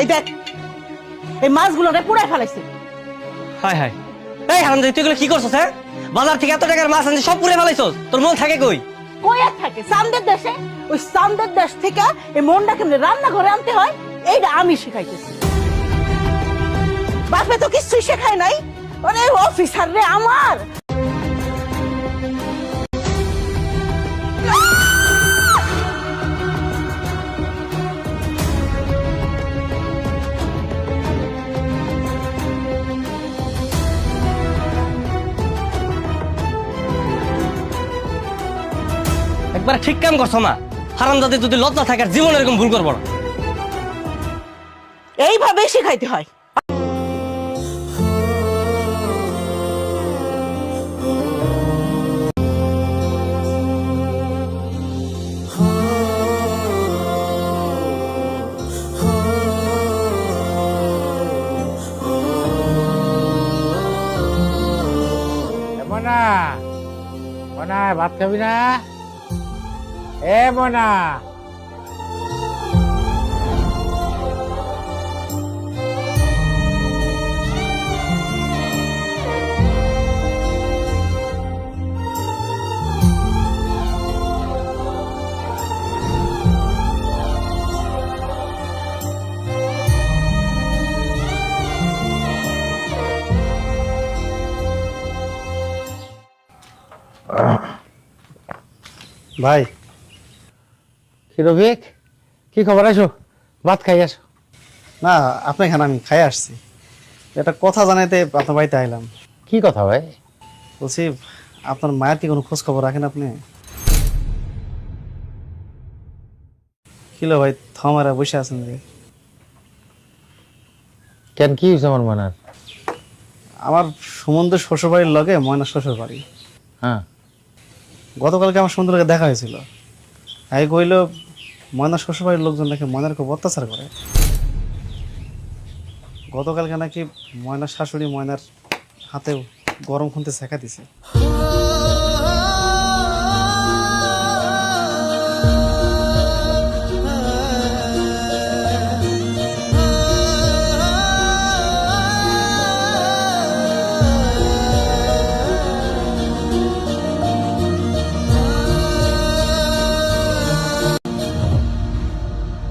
এই দেখ এই মাছগুলো রে পুরাই ফেলাইছে। হায় হায়। এই হারাম তুই এগুলো কি করছস হ্যাঁ? বাজার থেকে এত টাকার মাছ আনছিস সব পুড়ে ফেলাইছস? তোর মন থাকে কই? কই আর থাকে? চান্দের দেশে? ওই চান্দের দেশ থেকে এই মনটা কেমনে রান্না করে আনতে হয় এইটা আমি শিখাইতেছি। বাপে তো কিছুই শেখায় নাই। আরে অফিসার রে আমার! একবার ঠিক কাম করছ মা হারাম দাদি যদি লজ্জা থাকার জীবন এরকম ভুল করব না। এইভাবেই শিখাইতে হয়। ভাত খাবি না? এ মনা ভাই কি রফিক? কি খবর? আসো ভাত খাই আসো। না আপনি এখানে আমি খাই আসছি। একটা কথা জানাইতে আপনার বাড়িতে আইলাম। কি কথা ভাই? বলছি আপনার মায়ের কি কোনো খোঁজ খবর রাখেন আপনি? কিলো ভাই থমারা বসে আছেন যে। কেন কি হয়েছে আমার মনার? আমার সুমন্ত শ্বশুর বাড়ির লগে ময়না শ্বশুর বাড়ি হ্যাঁ। গতকালকে আমার সুন্দরকে দেখা হয়েছিল। এই কইল ময়না শ্বশুরবাড়ির লোকজন নাকি ময়নার খুব অত্যাচার করে। গতকালকে নাকি ময়না শাশুড়ি ময়নার হাতে গরম খুনতে শেখা দিছে।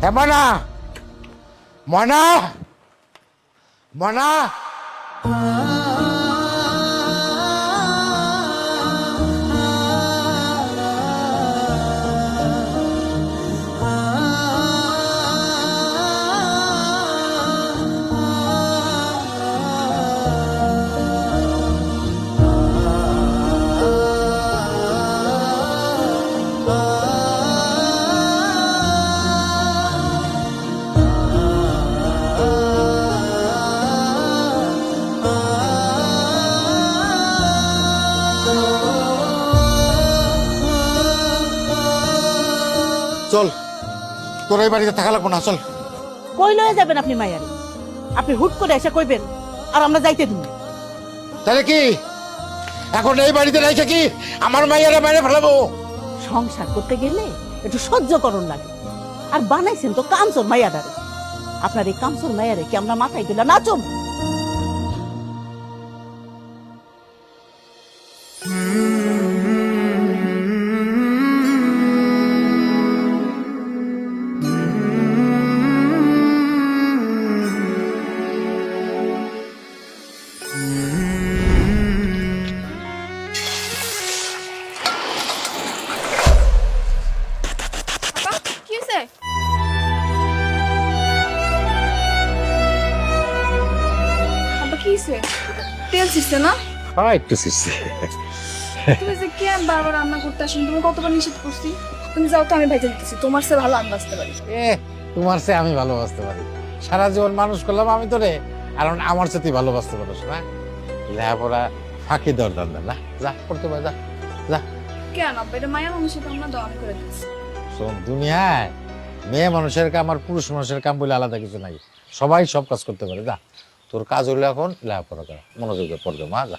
হ্যাঁ মনা। মনা। মনা। চল। তোর এই বাড়িতে থাকা লাগবো না চল। কই লয়ে যাবেন আপনি মায়ারি আপনি হুট করে এসে কইবেন আর আমরা যাইতে দিব। তাহলে কি? এখন এই বাড়িতে রেখে কি আমার মাইয়ারা বাইরে ফেলাবো? সংসার করতে গেলে একটু সহ্য করণ লাগে। আর বানাইছেন তো কামচোর মাইয়াডারে আপনার এই কামচোর মাইয়ারে কি আমরা মাথায় দিলা নাচম হ্যাঁ একটু শিখছি তুমি যে কে বারবার রান্না করতে আসেন তুমি কতবার নিষেধ করছি? তুমি যাও তো আমি ভেজে দিতেছি। তোমার সে ভালো আমি বাঁচতে পারি। এ তোমার সে আমি ভালোবাসতে পারি। সারা জীবন মানুষ করলাম আমি তোরে আর আমার সাথে ভালোবাসতে পারোস না। লেখাপড়া ফাঁকি দেওয়ার দরকার না। যা করতে পারে যা যা। কেন আব্বা এটা মায়া মানুষের তো আমরা দন করে দিচ্ছি। শোন দুনিয়ায় মেয়ে মানুষের কাম আর পুরুষ মানুষের কাম বলে আলাদা কিছু নাই। সবাই সব কাজ করতে পারে। যা তোর কাজ হলো এখন লেখাপড়া করা। মনোযোগ পড়বে মা যা।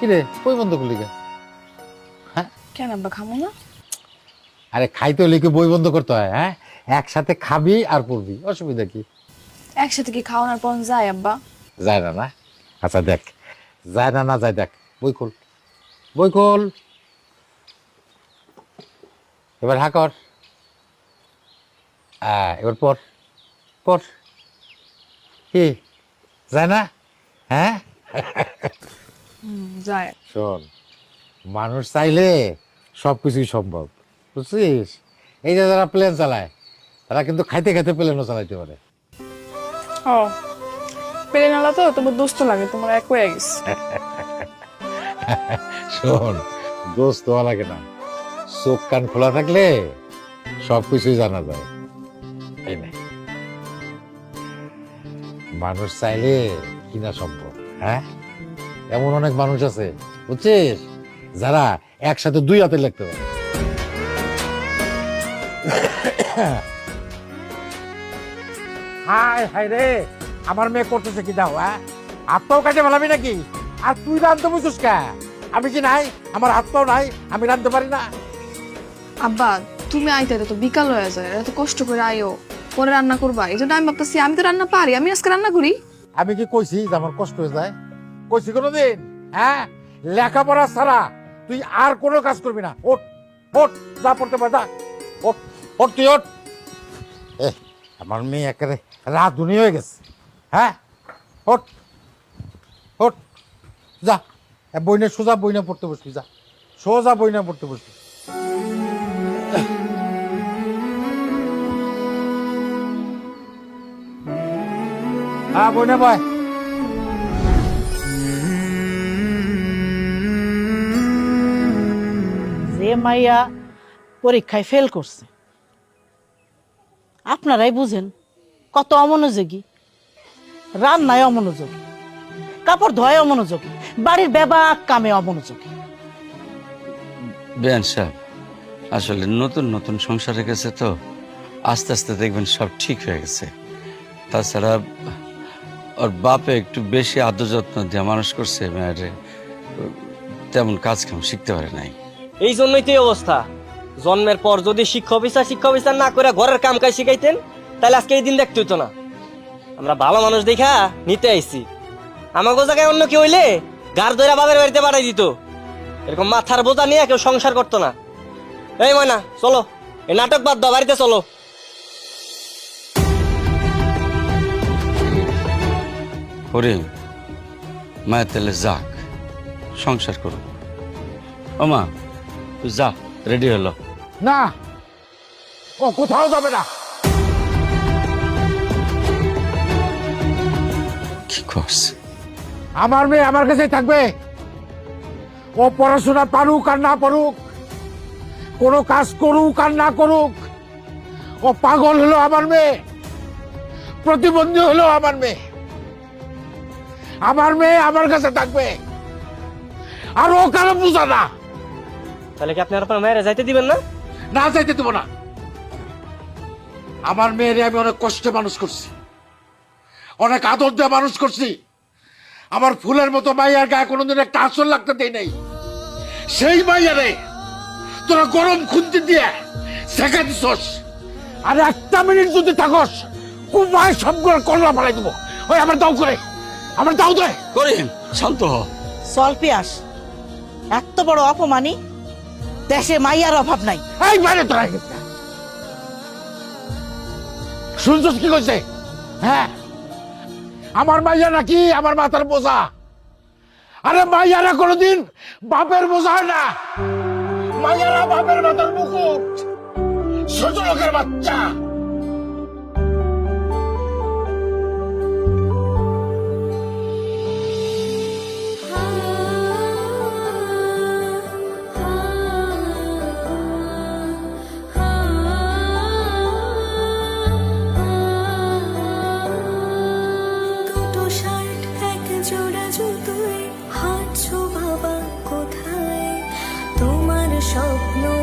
কি রে কই বন্ধ করলি কে? কেন আব্বা খামো না? আরে খাইতে হলে কি বই বন্ধ করতে হয় হ্যাঁ? একসাথে খাবি আর পড়বি অসুবিধা কি? একসাথে কি খাওয়ানোর পর যায় আব্বা? যায় না না? আচ্ছা দেখ যায় না না যায় দেখ বই খোল। বই খোল। এবার হা কর। আহ, এবার পর পর কি? যায় না? হ্যাঁ? যায়। শোন মানুষ চাইলে সব কিছুই সম্ভব বুঝছিস? এই যে যারা প্লেন চালায় তারা কিন্তু খাইতে খাইতে প্লেনও চালাইতে পারে। ও পেলে নালা তো তোমার দোস্ত লাগে তোমার এক হয়ে গেছে। শোন দোস্ত হওয়া লাগে না। চোখ কান খোলা থাকলে সব কিছুই জানা যায়। এই নে। মানুষ চাইলে কিনা সম্ভব হ্যাঁ? এমন অনেক মানুষ আছে বুঝছিস? যারা একসাথে দুই হাতে লিখতে পারে। হাই হাই রে আমার মেয়ে করতেছে কি দাও হ্যাঁ? হাতটাও কাটে ভালাবি নাকি? আর তুই রান্ধতে বুঝছিস কে? আমি কি নাই? আমার আত্মাও নাই আমি রান্ধতে পারি না। আব্বা তুমি আইতে তো বিকাল হয়ে যায় এত কষ্ট করে আইও পরে রান্না করবা এই জন্য আমি ভাবতেছি আমি তো রান্না পারি আমি আজকে রান্না করি। আমি কি কইছি যে আমার কষ্ট হয়ে যায়? কইছি কোনোদিন? হ্যাঁ? লেখাপড়া ছাড়া তুই আর কোনো কাজ করবি না। ওট ওট যা পড়তে পার, যা। ওঠ ওঠ, তুই ওট এ, আমার মেয়ে একেবারে রাত দুনি হয়ে গেছে। হ্যাঁ? ওট ওঠ, যা। বইনে সোজা বইনে পড়তে বসবি, যা। সোজা বইনে পড়তে বসবি। হ্যাঁ বইনে বয় যে মাইয়া পরীক্ষায় ফেল করছে। আপনারাই বুঝেন, কত অমনোযোগী। রান্নায় অমনোযোগী, কাপড় ধোয় অমনোযোগী, বাড়ির বেবাক কামে অমনোযোগী। বেয়ান সাহেব, আসলে নতুন নতুন সংসারে গেছে তো, আস্তে আস্তে দেখবেন সব ঠিক হয়ে গেছে। তাছাড়া ওর বাপে একটু বেশি আদর যত্ন দিয়ে মানুষ করছে, মেয়েরে, তেমন কাজ কাম শিখতে পারে নাই। এই জন্যই তো এই অবস্থা। জন্মের পর যদি শিক্ষা বিচার শিক্ষা বিচার না করে ঘরের কাম কাজ শিখাইতেন, তাহলে আজকে এই দিন দেখতে হইতো না। আমরা ভালো মানুষ দেখা নিতে আইছি। আমাকে জায়গায় অন্য কেউ হইলে গার ধরে বাবার বাড়িতে পাঠাই দিত। এরকম মাথার বোঝা নিয়ে কেউ সংসার করতো না। এই ময়না, চলো, এই নাটক বাদ দাও, বাড়িতে চলো। হরিণ মায়ের তাহলে যাক, সংসার করুক। ও মা তুই যা রেডি হলো। না ও কোথাও যাবে না। কি করছে? আমার মেয়ে আমার কাছেই থাকবে। ও পড়াশোনা পারুক আর না পারুক কোনো কাজ করুক আর না করুক ও পাগল হলো আমার মেয়ে প্রতিবন্ধী হলো আমার মেয়ে। আমার মেয়ে আমার কাছে থাকবে আর ও কারও বুঝা না। তাহলে কি আপনি আর আপনার মায়েরা যাইতে দিবেন না? না চাইতে দেবো না। আমার মেয়েরে আমি অনেক কষ্টে মানুষ করছি। অনেক আদর দিয়ে মানুষ করছি। আমার ফুলের মতো মাইয়ার গায়ে কোনোদিন একটা আসর লাগতে দেই নাই। সেই মাইয়ারে তোরা গরম খুন্তি দিয়ে শেখা দিছস। আর একটা মিনিট যদি থাকস কুমায় সবগুলো কল্লা ফেলাই দেবো। ওই আমার দাও করে আমার দাও দেয় করিম শান্ত হ। চল পিয়াস এত বড় অপমানি দেশে মাইয়ার অভাব নাই। এই কি কইছে? হ্যাঁ। আমার মাইয়া নাকি? আমার মাথার বোঝা। আরে মাইয়ারা কোনোদিন বাপের বোঝা হয় না। মাইয়ারা বাপের মাথার মুকুট। ছোট লোকের বাচ্চা। 手